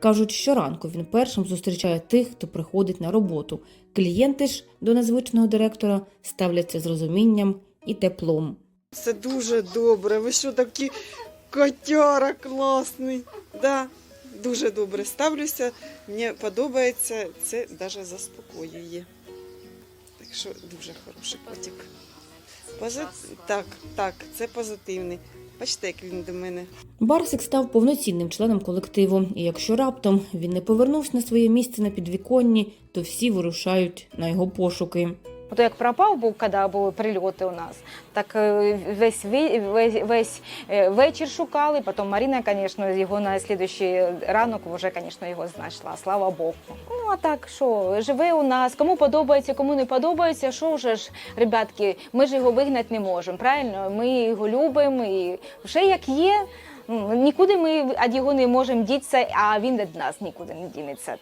Кажуть, щоранку він першим зустрічає тих, хто приходить на роботу. Клієнти ж до незвичного директора ставляться з розумінням і теплом. Це дуже добре. Ви що такі котяра класний. Да, дуже добре ставлюся. Мені подобається, це навіть заспокоює. Так що дуже хороший котик. Пози... Так, так, це позитивний. Бачите, як він до мене. Барсик став повноцінним членом колективу, і якщо раптом він не повернувся на своє місце на підвіконні, то всі вирушають на його пошуки. Ото як пропав був, коли були прильоти у нас, так е, весь, весь, весь е, вечір шукали, потім Марина, звісно, його на слідуючий ранок вже, звісно, його знайшла, слава Богу. Ну, а так, що, живе у нас, кому подобається, кому не подобається, що вже ж, ребятки, ми ж його вигнати не можемо, правильно? Ми його любимо, і вже як є, нікуди ми від його не можемо дітися, а він від нас нікуди не дінеться.